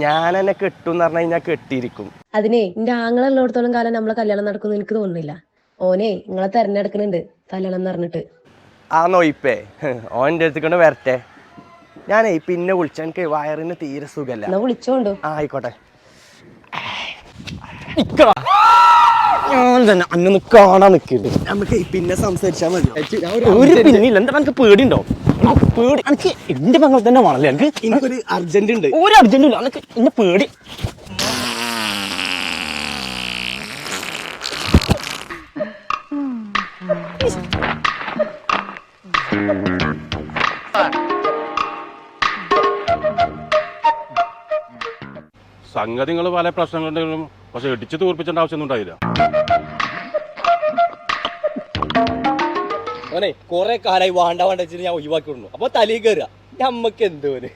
ഞാൻ എന്നെ കെട്ടും എന്ന് പറഞ്ഞു കഴിഞ്ഞാൽ കെട്ടിയിരിക്കും. അതിനെ എന്റെ ആങ്ങളെ ഉള്ളിടത്തോളം കാലം നമ്മളെ കല്യാണം നടക്കുന്നു എനിക്ക് തോന്നുന്നില്ല. ഓനെ നിങ്ങളെ തെരഞ്ഞെടുക്കുന്നുണ്ട് കല്യാണം എന്ന് പറഞ്ഞിട്ട്. ആ നോയിപ്പേ ഓന്റെ അടുത്ത് കൊണ്ട് വരട്ടെ. ഞാനേ പിന്നെ വിളിച്ച എനിക്ക് വയറിന് തീരെ സുഖല്ല. എന്നാ വിളിച്ചോണ്ടു ആ ആയിക്കോട്ടെ. ഞാൻ തന്നെ അന്നൊന്ന് കാണാൻ നിൽക്കരുത് നമുക്ക് പിന്നെ സംസാരിച്ചാൽ മതി. ഞാൻ ഒരു പിന്നില്ല. എന്താ നമുക്ക് പേടിയുണ്ടോ? പേടി. എനിക്ക് എന്റെ പങ്കൾ തന്നെ വേണല്ലേ? എനിക്ക് എനിക്കൊരു അർജന്റ് ഉണ്ട്. ഒരു അർജന്റ് ഇല്ല. എനിക്ക് എന്നെ പേടി. സംഗതികൾ പല പ്രശ്നങ്ങളുണ്ടെങ്കിലും പക്ഷെ ഇടിച്ചു തോൽപ്പിച്ചേണ്ട ആവശ്യമൊന്നും ഉണ്ടായില്ല. ഓനെ കൊറേ കാലായി വാണ്ട വാണ്ട വെച്ചിട്ട് ഞാൻ ഒഴിവാക്കി വിടുന്നു അപ്പൊ തലയിൽ കയറുക നമ്മക്ക് എന്തോന്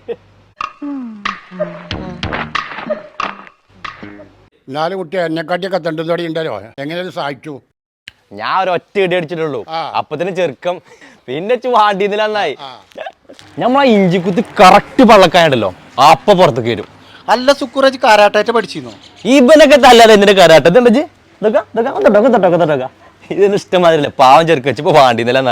നാല് കുട്ടി എന്നെക്കാട്ടിയൊക്കെ തെണ്ടുതടി ഉണ്ടല്ലോ. എങ്ങനെ സഹായിച്ചു ഞാൻ ഒരു ഒറ്റ ഇടി അടിച്ചിട്ടുള്ളൂ. അപ്പത്തിന് ചെറുക്കം. പിന്നെ വാണ്ടിന്നില്ല നന്നായി. നമ്മളാ ഇഞ്ചിക്കുത്ത് കറക്റ്റ് പള്ളക്കായുണ്ടല്ലോ. അപ്പൊ പുറത്തേക്ക് വരും. അല്ല സുക്കുറേജ് കാരാട്ടായിട്ട് പഠിച്ചിരുന്നു? ഇവനൊക്കെ തല്ലാതെ എന്തിന്റെ കരാട്ട? ഇതൊക്കെ ഇതൊക്കെ ഇതൊക്കെ തൊട്ടൊക്കെ തൊട്ടൊക്കെ തൊട്ടൊക്കെ ഇതൊന്നും ഇഷ്ടമാതിരില്ല പാവം ചെറുക്കച്ച് ഇപ്പൊ വാണ്ടിന്നില്ല